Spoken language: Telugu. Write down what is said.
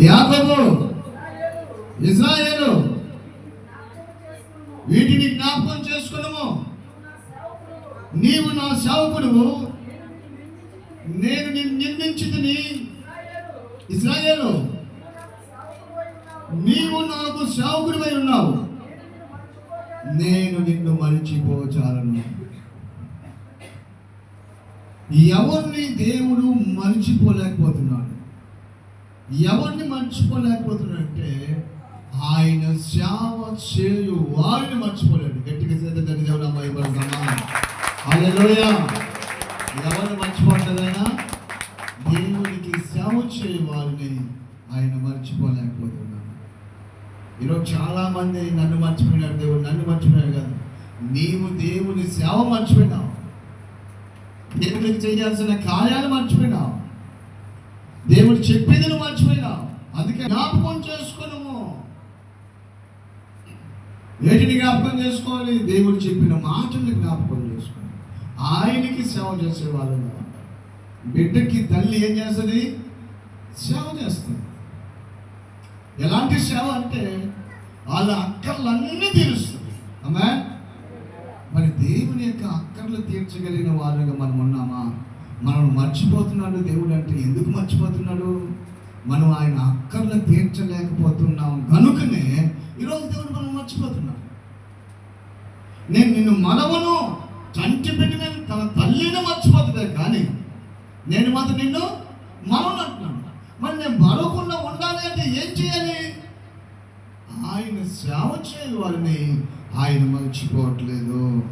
యాకబు ఇజ్రాయేలు వీటిని జ్ఞాపకం చేసుకున్నాము. నీవు నా సేవకుడువు. నేను నిన్ను నిర్మించింది ఇజ్రాయేలు నీవు నాకు సేవకుడివై ఉన్నావు. నేను నిన్ను మరిచిపోచాలను. ఎవరిని దేవుడు మరిచిపోలేకపోతున్నాడు? ఎవరిని మర్చిపోలేకపోతున్నాడంటే ఆయన సేవ చేయు వారిని మర్చిపోలేడు. గట్టిగా దాన్ని దేవుడు అమ్మాయి హల్లెలూయ ఎవరిని మర్చిపోతుందైనా దేవునికి సేవ చేయు వారిని ఆయన మర్చిపోలేకపోతున్నాడు. ఈరోజు చాలా మంది నన్ను మర్చిపోయినాడు దేవుడు నన్ను మర్చిపోయాడు కాదు. నీవు దేవుని సేవ మర్చిపోయినావు. దేవునికి చేయాల్సిన కార్యాలు మర్చిపోయినావు. దేవుడు చెప్పేది నువ్వు మర్చిపోయినావు అందుకే జ్ఞాపకం చేసుకున్నాము వేటిని జ్ఞాపకం చేసుకోవాలి? దేవుడు చెప్పిన మాటల్ని జ్ఞాపకం చేసుకోవాలి ఆయనకి సేవ చేసే వాళ్ళు బిడ్డకి తల్లి ఏం చేస్తుంది? సేవ చేస్తుంది. ఎలాంటి సేవ అంటే వాళ్ళ అక్కర్లన్నీ తీరుస్తుంది. అమ్మా మరి దేవుని యొక్క అక్కర్లు తీర్చగలిగిన వాళ్ళుగా మనం ఉన్నామా? మనం మర్చిపోతున్నాడు దేవుడు అంటే ఎందుకు మర్చిపోతున్నాడు? మనం ఆయన అక్కర్లు తీర్చలేకపోతున్నాం. కనుకనే ఈరోజు దేవుడు మనం మర్చిపోతున్నాం. నేను నిన్ను మనవను చంటి పెట్టిన తన తల్లిని మర్చిపోతుందే కానీ నేను మాత్రం నిన్ను మనవను అంటున్నాను మరి నేను మరవకుండా ఉండాలి అంటే ఏం చేయాలి? ఆయన సేవ చేయని వారిని ఆయన మర్చిపోవట్లేదు.